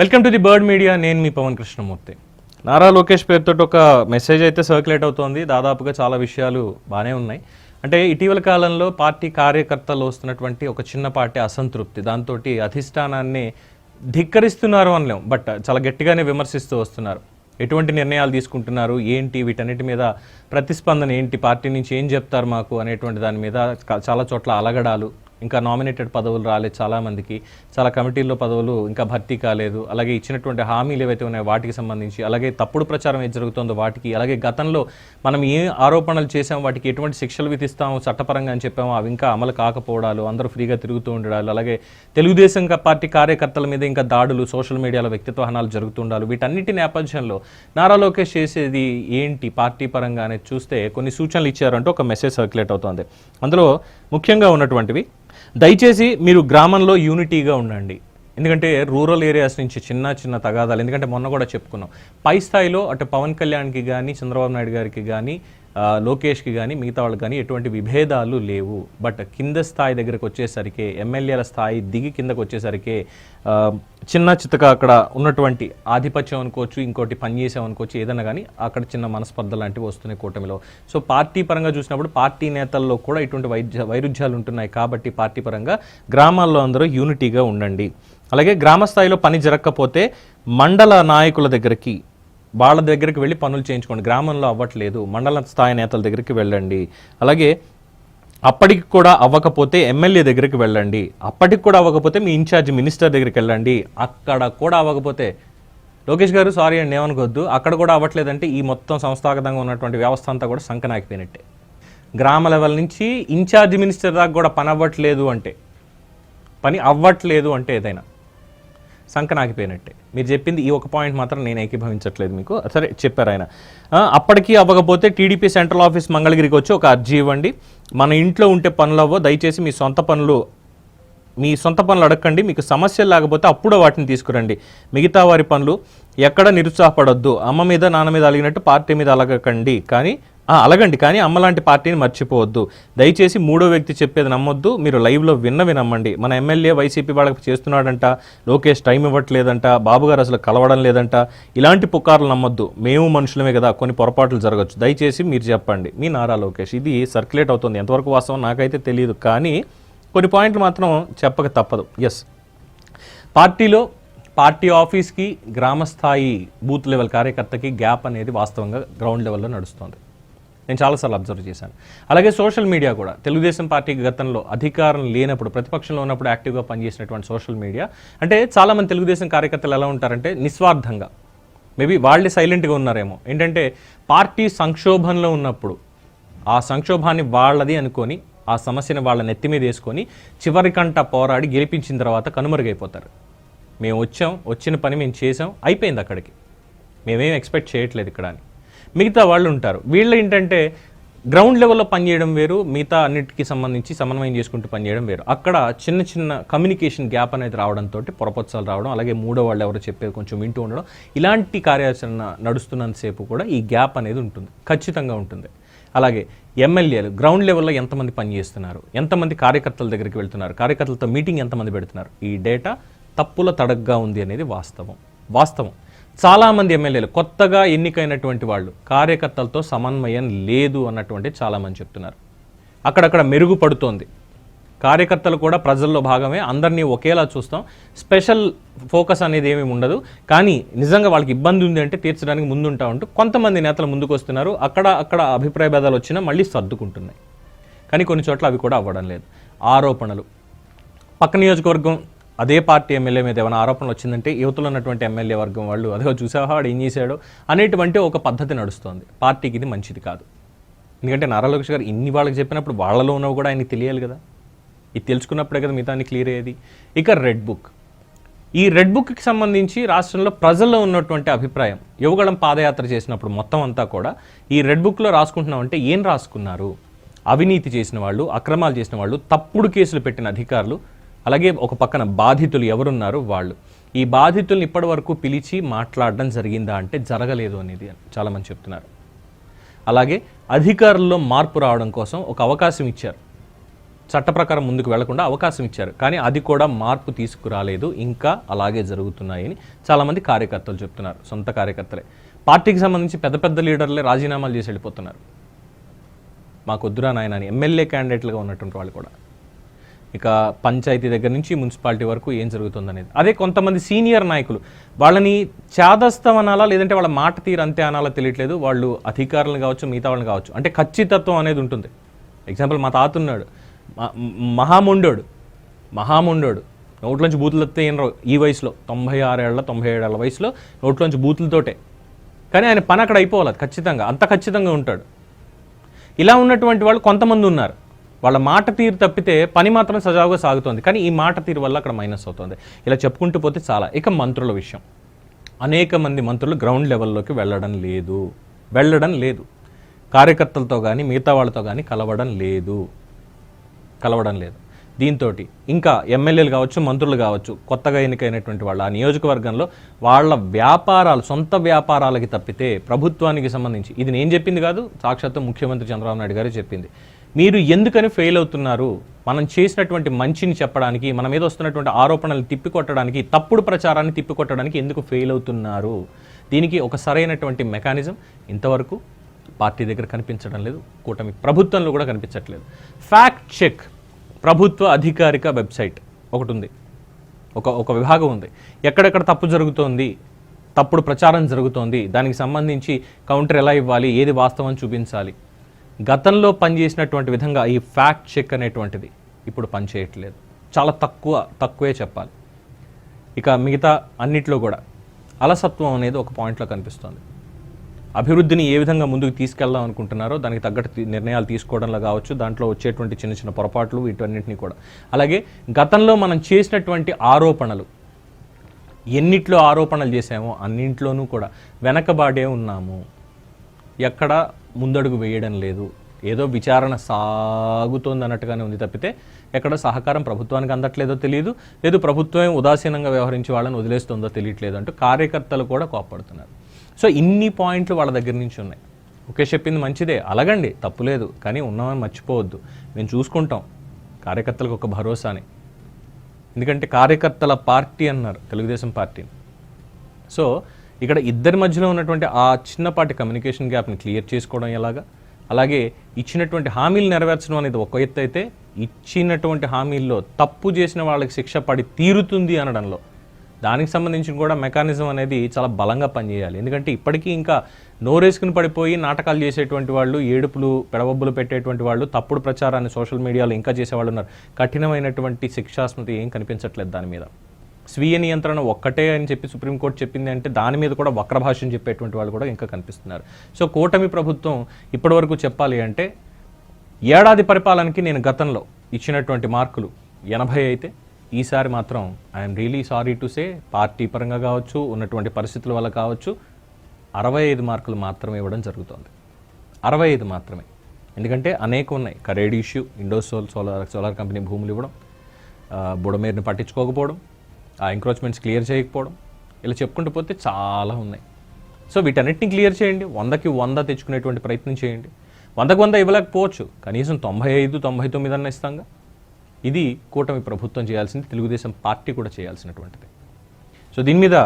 Welcome to the bird media. నేను మీ పవన్ కృష్ణమూర్తి. నారా లోకేష్ పేరుతో ఒక మెసేజ్ అయితే సర్క్యులేట్ అవుతోంది. దాదాపుగా చాలా విషయాలు బాగానే ఉన్నాయి. అంటే ఇటీవల కాలంలో పార్టీ కార్యకర్తలు వస్తున్నటువంటి ఒక చిన్నపాటి అసంతృప్తి. దాంతో అధిష్టానాన్ని ధిక్కరిస్తున్నారు అనలేం. బట్ చాలా గట్టిగానే విమర్శిస్తూ వస్తున్నారు. ఎటువంటి నిర్ణయాలు తీసుకుంటున్నారు? ఏంటి? వీటన్నిటి మీద ప్రతిస్పందన ఏంటి? పార్టీ నుంచి ఏం చెప్తారు మాకు? అనేటువంటి దాని మీద చాలా చోట్ల అలగడాలు ఇంకా నామినేటెడ్ పదవులు రాలేదు చాలామందికి చాలా కమిటీల్లో పదవులు ఇంకా భర్తీ కాలేదు. అలాగే ఇచ్చినటువంటి హామీలు ఏవైతే ఉన్నాయో వాటికి సంబంధించి అలాగే తప్పుడు ప్రచారం ఏది జరుగుతుందో వాటికి అలాగే గతంలో మనం ఏ ఆరోపణలు చేసాం వాటికి ఎటువంటి శిక్షలు విధిస్తాము చట్టపరంగా అని చెప్పాము అవి ఇంకా అమలు కాకపోవడాలు అందరూ ఫ్రీగా తిరుగుతూ ఉండడాలు అలాగే తెలుగుదేశం పార్టీ కార్యకర్తల మీద ఇంకా దాడులు సోషల్ మీడియాలో వ్యక్తిత్వ హనాలు జరుగుతుండాలి వీటన్నిటి నేపథ్యంలో నారా లోకేష్ చేసేది ఏంటి? పార్టీ పరంగా అనేది చూస్తే కొన్ని సూచనలు ఇచ్చారంటే ఒక మెసేజ్ సర్క్యులేట్ అవుతోంది. అందులో ముఖ్యంగా ఉన్నటువంటివి దయచేసి మీరు గ్రామంలో యూనిటీగా ఉండండి. ఎందుకంటే రూరల్ ఏరియాస్ నుంచి చిన్న చిన్న తగాదాలు ఎందుకంటే మొన్న కూడా చెప్పుకున్నాం. పై స్థాయిలో అటు పవన్ కళ్యాణ్కి కానీ చంద్రబాబు నాయుడు గారికి కానీ లోకేష్కి కానీ మిగతా వాళ్ళకి కానీ ఎటువంటి విభేదాలు లేవు. బట్ కింద స్థాయి దగ్గరకు వచ్చేసరికి ఎమ్మెల్యేల స్థాయి దిగి కిందకు వచ్చేసరికి చిన్న చిత్తగా అక్కడ ఉన్నటువంటి ఆధిపత్యం అనుకోవచ్చు ఇంకోటి పనిచేసాం అనుకోవచ్చు ఏదైనా కానీ అక్కడ చిన్న మనస్పర్ధ లాంటివి వస్తున్నాయి కూటమిలో. సో పార్టీ పరంగా చూసినప్పుడు పార్టీ నేతల్లో కూడా ఇటువంటి వైద్య వైరుధ్యాలు ఉంటున్నాయి కాబట్టి పార్టీ పరంగా గ్రామాల్లో అందరూ యూనిటీగా ఉండండి. అలాగే గ్రామ స్థాయిలో పని జరగకపోతే మండల నాయకుల దగ్గరికి వాళ్ళ దగ్గరికి వెళ్ళి పనులు చేయించుకోండి. గ్రామంలో అవ్వట్లేదు. మండల స్థాయి నేతల దగ్గరికి వెళ్ళండి. అలాగే అప్పటికి కూడా అవ్వకపోతే ఎమ్మెల్యే దగ్గరికి వెళ్ళండి. అప్పటికి కూడా అవ్వకపోతే మీ ఇన్ఛార్జ్ మినిస్టర్ దగ్గరికి వెళ్ళండి. అక్కడ కూడా అవ్వకపోతే లోకేష్ గారు సారీ అండి ఏమనుకోవద్దు. అక్కడ కూడా అవ్వట్లేదంటే ఈ మొత్తం సంస్థాగతంగా ఉన్నటువంటి వ్యవస్థ అంతా కూడా సంకనాకిపోయినట్టే గ్రామ లెవెల్ నుంచి ఇన్ఛార్జ్ మినిస్టర్ దాకా కూడా పని అవ్వట్లేదు అంటే పని అవ్వట్లేదు అంటే ఏదైనా సంకనాకిపోయినట్టే మీరు చెప్పింది ఈ ఒక పాయింట్ మాత్రం నేను ఏకీభవించట్లేదు మీకు. సరే చెప్పారు ఆయన. అప్పటికీ అప్పటికి అవ్వకపోతే టీడీపీ సెంట్రల్ ఆఫీస్ మంగళగిరికి వచ్చి ఒక అర్జీ ఇవ్వండి. మన ఇంట్లో ఉంటే పనులు అవ్వో దయచేసి మీ సొంత పనులు మీ సొంత పనులు అడగండి మీకు సమస్యలు లేకపోతే అప్పుడు వాటిని తీసుకురండి. మిగతా వారి పనులు ఎక్కడ నిరుత్సాహపడొద్దు. అమ్మ మీద నాన్న మీద అలిగినట్టు పార్టీ మీద అలగకండి. కానీ అలగండి కానీ అమ్మ లాంటి పార్టీని మర్చిపోవద్దు. దయచేసి మూడో వ్యక్తి చెప్పేది నమ్మొద్దు. మీరు లైవ్లో విన్నవి నమ్మండి. మన ఎమ్మెల్యే వైసీపీ వాళ్ళకి చేస్తున్నాడంట లోకేష్ టైం ఇవ్వట్లేదంట బాబు గారు అసలు కలవడం లేదంట. ఇలాంటి పుకార్లు నమ్మొద్దు. మేము మనుషులమే కదా కొన్ని పొరపాట్లు జరగచ్చు. దయచేసి మీరు చెప్పండి. మీ నారా లోకేష్ ఇది సర్క్యులేట్ అవుతుంది. ఎంతవరకు వాస్తవం నాకైతే తెలియదు కానీ కొన్ని పాయింట్లు మాత్రం చెప్పక తప్పదు. ఎస్ పార్టీలో పార్టీ ఆఫీస్కి గ్రామ స్థాయి బూత్ లెవెల్ కార్యకర్తకి గ్యాప్ అనేది వాస్తవంగా గ్రౌండ్ లెవెల్లో నడుస్తుంది. నేను చాలాసార్లు అబ్జర్వ్ చేశాను. అలాగే సోషల్ మీడియా కూడా. తెలుగుదేశం పార్టీకి గతంలో అధికారం లేనప్పుడు ప్రతిపక్షంలో ఉన్నప్పుడు యాక్టివ్గా పనిచేసినటువంటి సోషల్ మీడియా. అంటే చాలామంది తెలుగుదేశం కార్యకర్తలు ఎలా ఉంటారంటే నిస్వార్థంగా. మేబీ వాళ్ళే సైలెంట్గా ఉన్నారేమో. ఏంటంటే పార్టీ సంక్షోభంలో ఉన్నప్పుడు ఆ సంక్షోభాన్ని వాళ్ళది అనుకొని ఆ సమస్యను వాళ్ళ నెత్తి మీద వేసుకొని చివరికంట పోరాడి గెలిపించిన తర్వాత కనుమరుగైపోతారు. మేము వచ్చాం వచ్చిన పని మేము చేసాం అయిపోయింది అక్కడికి. మేమేం ఎక్స్పెక్ట్ చేయట్లేదు ఇక్కడ అని. మిగతా వాళ్ళు ఉంటారు. వీళ్ళు ఏంటంటే గ్రౌండ్ లెవెల్లో పనిచేయడం వేరు మిగతా అన్నిటికీ సంబంధించి సమన్వయం చేసుకుంటూ పనిచేయడం వేరు. అక్కడ చిన్న చిన్న కమ్యూనికేషన్ గ్యాప్ అనేది రావడంతో పొరపత్సాలు రావడం అలాగే మూడో వాళ్ళు ఎవరో చెప్పేది కొంచెం వింటూ ఉండడం ఇలాంటి కార్యాచరణ నడుస్తున్నంతసేపు కూడా ఈ గ్యాప్ అనేది ఉంటుంది. ఖచ్చితంగా ఉంటుంది. అలాగే ఎమ్మెల్యేలు గ్రౌండ్ లెవెల్లో ఎంతమంది పనిచేస్తున్నారు ఎంతమంది కార్యకర్తల దగ్గరికి వెళ్తున్నారు కార్యకర్తలతో మీటింగ్ ఎంతమంది పెడుతున్నారు ఈ డేటా తప్పుల తడగ్గా ఉంది అనేది వాస్తవం. వాస్తవం. చాలామంది ఎమ్మెల్యేలు కొత్తగా ఎన్నికైనటువంటి వాళ్ళు కార్యకర్తలతో సమన్వయం లేదు అన్నటువంటి చాలామంది చెప్తున్నారు. అక్కడక్కడ మెరుగుపడుతోంది కార్యకర్తలు కూడా ప్రజల్లో భాగమే. అందరినీ ఒకేలా చూస్తాం. స్పెషల్ ఫోకస్ అనేది ఏమీ ఉండదు. కానీ నిజంగా వాళ్ళకి ఇబ్బంది ఉంది అంటే తీర్చడానికి ముందుంటా ఉంటూ కొంతమంది నేతలు ముందుకు వస్తున్నారు. అక్కడ అక్కడ అభిప్రాయ భేదాలు వచ్చినా మళ్ళీ సర్దుకుంటున్నాయి. కానీ కొన్ని చోట్ల అవి కూడా అవ్వడం లేదు. ఆరోపణలు. పక్క నియోజకవర్గం అదే పార్టీ ఎమ్మెల్యే మీద ఏమైనా ఆరోపణలు వచ్చిందంటే యువతలో ఉన్నటువంటి ఎమ్మెల్యే వర్గం వాళ్ళు అదే చూసావా వాడు ఏం చేశాడో అనేటువంటి ఒక పద్ధతి నడుస్తోంది. పార్టీకి ఇది మంచిది కాదు. ఎందుకంటే నారా లోకేష్ గారు ఇన్ని వాళ్ళకి చెప్పినప్పుడు వాళ్ళలో ఉన్నవి కూడా ఆయనకి తెలియాలి కదా. ఇది తెలుసుకున్నప్పుడే కదా మిగతా క్లియర్ అయ్యేది. ఇక రెడ్ బుక్. ఈ రెడ్ బుక్కి సంబంధించి రాష్ట్రంలో ప్రజల్లో ఉన్నటువంటి అభిప్రాయం యువగళం పాదయాత్ర చేసినప్పుడు మొత్తం అంతా కూడా ఈ రెడ్ బుక్లో రాసుకుంటున్నామంటే ఏం రాసుకున్నారు? అవినీతి చేసిన వాళ్ళు అక్రమాలు చేసిన వాళ్ళు తప్పుడు కేసులు పెట్టిన అధికారులు అలాగే ఒక పక్కన బాధితులు ఎవరున్నారు వాళ్ళు. ఈ బాధితుల్ని ఇప్పటి వరకు పిలిచి మాట్లాడడం జరిగిందా అంటే జరగలేదు అనేది చాలామంది చెప్తున్నారు. అలాగే అధికారుల్లో మార్పు రావడం కోసం ఒక అవకాశం ఇచ్చారు. చట్ట ప్రకారం ముందుకు వెళ్ళకుండా అవకాశం ఇచ్చారు. కానీ అది కూడా మార్పు తీసుకురాలేదు. ఇంకా అలాగే జరుగుతున్నాయని చాలామంది కార్యకర్తలు చెప్తున్నారు. సొంత కార్యకర్తలే. పార్టీకి సంబంధించి పెద్ద పెద్ద లీడర్లే రాజీనామాలు చేసి వెళ్ళిపోతున్నారు. మాకొద్దురా నాయన అని ఎమ్మెల్యే క్యాండిడేట్లుగా ఉన్నటువంటి వాళ్ళు కూడా. ఇక పంచాయతీ దగ్గర నుంచి మున్సిపాలిటీ వరకు ఏం జరుగుతుందనేది. అదే కొంతమంది సీనియర్ నాయకులు వాళ్ళని చాదస్తం అనాలా లేదంటే వాళ్ళ మాట తీరు అంతే అనాలా తెలియట్లేదు. వాళ్ళు అధికారులను కావచ్చు మిగతా వాళ్ళని కావచ్చు. అంటే ఖచ్చితత్వం అనేది ఉంటుంది. ఎగ్జాంపుల్ మా తాత ఉన్నాడు. మ- మహాముండోడు. మహాముండోడు. నోట్లోంచి బూతులు వస్తే ఏం రావు. ఈ వయసులో తొంభై ఆరేళ్ళ తొంభై ఏడేళ్ళ వయసులో నోట్లోంచి బూతులతోటే. కానీ ఆయన పని అక్కడ అయిపోవాలి ఖచ్చితంగా. అంత ఖచ్చితంగా ఉంటాడు. ఇలా ఉన్నటువంటి వాళ్ళు కొంతమంది ఉన్నారు. వాళ్ళ మాట తీరు తప్పితే పని మాత్రం సజావుగా సాగుతోంది. కానీ ఈ మాట తీరు వల్ల అక్కడ మైనస్ అవుతుంది. ఇలా చెప్పుకుంటూ పోతే చాలా. ఇక మంత్రుల విషయం. అనేక మంది మంత్రులు గ్రౌండ్ లెవెల్లోకి వెళ్ళడం లేదు. వెళ్ళడం లేదు. కార్యకర్తలతో కానీ మిగతా వాళ్ళతో కానీ కలవడం లేదు. కలవడం లేదు. దీంతో ఇంకా ఎమ్మెల్యేలు కావచ్చు మంత్రులు కావచ్చు కొత్తగా ఎన్నికైనటువంటి వాళ్ళు ఆ నియోజకవర్గంలో వాళ్ళ వ్యాపారాలు సొంత వ్యాపారాలకి తప్పితే ప్రభుత్వానికి సంబంధించి ఇది నేను చెప్పింది కాదు సాక్షాత్తు ముఖ్యమంత్రి చంద్రబాబు నాయుడు గారే చెప్పింది. మీరు ఎందుకని ఫెయిల్ అవుతున్నారు? మనం చేసినటువంటి మంచిని చెప్పడానికి మన మీద వస్తున్నటువంటి ఆరోపణలు తిప్పికొట్టడానికి తప్పుడు ప్రచారాన్ని తిప్పికొట్టడానికి ఎందుకు ఫెయిల్ అవుతున్నారు? దీనికి ఒక సరైనటువంటి మెకానిజం ఇంతవరకు పార్టీ దగ్గర కనిపించడం లేదు కూటమి ప్రభుత్వంలో కూడా కనిపించట్లేదు. ఫ్యాక్ట్ చెక్ ప్రభుత్వ అధికారిక వెబ్సైట్ ఒకటి ఉంది. ఒక ఒక విభాగం ఉంది. ఎక్కడెక్కడ తప్పు జరుగుతోంది తప్పుడు ప్రచారం జరుగుతోంది దానికి సంబంధించి కౌంటర్ ఎలా ఇవ్వాలి ఏది వాస్తవం చూపించాలి. గతంలో పనిచేసినటువంటి విధంగా ఈ ఫ్యాక్ట్ చెక్ అనేటువంటిది ఇప్పుడు పనిచేయట్లేదు. చాలా తక్కువ తక్కువే చెప్పాలి. ఇక మిగతా అన్నిట్లో కూడా అలసత్వం అనేది ఒక పాయింట్లో కనిపిస్తుంది. అభివృద్ధిని ఏ విధంగా ముందుకు తీసుకెళ్దాం అనుకుంటున్నారో దానికి తగ్గట్టు నిర్ణయాలు తీసుకోవడంలో కావచ్చు దాంట్లో వచ్చేటువంటి చిన్న చిన్న పొరపాట్లు వీటన్నిటిని కూడా. అలాగే గతంలో మనం చేసినటువంటి ఆరోపణలు ఎన్నిట్లో ఆరోపణలు చేసామో అన్నింట్లోనూ కూడా వెనకబాడే ఉన్నాము. ఎక్కడ ముందడుగు వేయడం లేదు. ఏదో విచారణ సాగుతోంది అన్నట్టుగానే ఉంది తప్పితే ఎక్కడ సహకారం ప్రభుత్వానికి అందట్లేదో తెలియదు. లేదు ప్రభుత్వం ఉదాసీనంగా వ్యవహరించి వాళ్ళని వదిలేస్తుందో తెలియట్లేదు అంటూ కార్యకర్తలు కూడా కోప్పడుతున్నారు. సో ఇన్ని పాయింట్లు వాళ్ళ దగ్గర నుంచి ఉన్నాయి. ఒకే చెప్పింది మంచిదే. అలగండి తప్పులేదు కానీ ఉన్నామని మర్చిపోవద్దు. మేము చూసుకుంటాం. కార్యకర్తలకు ఒక భరోసాని. ఎందుకంటే కార్యకర్తల పార్టీ అన్నారు తెలుగుదేశం పార్టీని సో ఇక్కడ ఇద్దరి మధ్యలో ఉన్నటువంటి ఆ చిన్నపాటి కమ్యూనికేషన్ గ్యాప్ని క్లియర్ చేసుకోవడం ఎలాగా? అలాగే ఇచ్చినటువంటి హామీలు నెరవేర్చడం అనేది ఒక ఎత్తు అయితే ఇచ్చినటువంటి హామీల్లో తప్పు చేసిన వాళ్ళకి శిక్ష పడి తీరుతుంది అనడంలో. దానికి సంబంధించి కూడా మెకానిజం అనేది చాలా బలంగా పనిచేయాలి. ఎందుకంటే ఇప్పటికీ ఇంకా నోరేసుకుని పడిపోయి నాటకాలు చేసేటువంటి వాళ్ళు ఏడుపులు పెడబబ్బులు పెట్టేటువంటి వాళ్ళు తప్పుడు ప్రచారాన్ని సోషల్ మీడియాలో ఇంకా చేసేవాళ్ళు ఉన్నారు. కఠినమైనటువంటి శిక్షాస్మృతి ఏం కనిపించట్లేదు దాని మీద. స్వీయ నియంత్రణ ఒక్కటే అని చెప్పి సుప్రీంకోర్టు చెప్పింది అంటే దాని మీద కూడా వక్ర చెప్పేటువంటి వాళ్ళు కూడా ఇంకా కనిపిస్తున్నారు. సో కూటమి ప్రభుత్వం ఇప్పటివరకు చెప్పాలి అంటే ఏడాది పరిపాలనకి నేను గతంలో ఇచ్చినటువంటి మార్కులు ఎనభై అయితే ఈసారి మాత్రం I'm really sorry to say party పరంగా కావచ్చు ఉన్నటువంటి పరిస్థితుల వల్ల కావచ్చు అరవై ఐదు మార్కులు మాత్రమే ఇవ్వడం జరుగుతోంది. అరవై ఐదు మాత్రమే. ఎందుకంటే అనేక ఉన్నాయి. Karedu issue Indosol solar solar company భూములు ఇవ్వడం బుడమేరుని పట్టించుకోకపోవడం ఆ ఎంక్రోచ్మెంట్స్ క్లియర్ చేయకపోవడం. ఇలా చెప్పుకుంటూ పోతే చాలా ఉన్నాయి. సో వీటన్నిటిని క్లియర్ చేయండి. వందకి వంద తెచ్చుకునేటువంటి ప్రయత్నం చేయండి. వందకు వంద ఇవ్వలేకపోవచ్చు. కనీసం తొంభై ఐదు తొంభై తొమ్మిది అన్న ఇస్తాంగా. ఇది కూటమి ప్రభుత్వం చేయాల్సింది తెలుగుదేశం పార్టీ కూడా చేయాల్సినటువంటిది. సో దీని మీద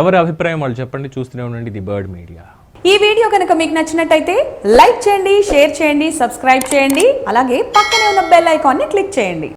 ఎవరి అభిప్రాయం వాళ్ళు చెప్పండి చూస్తూనే ఉండండి ది బర్డ్ మీడియా. ఈ వీడియో కనుక మీకు నచ్చినట్టయితే లైక్ చేయండి షేర్ చేయండి సబ్స్క్రైబ్ చేయండి. అలాగే పక్కనే ఉన్న బెల్ ఐకాన్ని క్లిక్ చేయండి.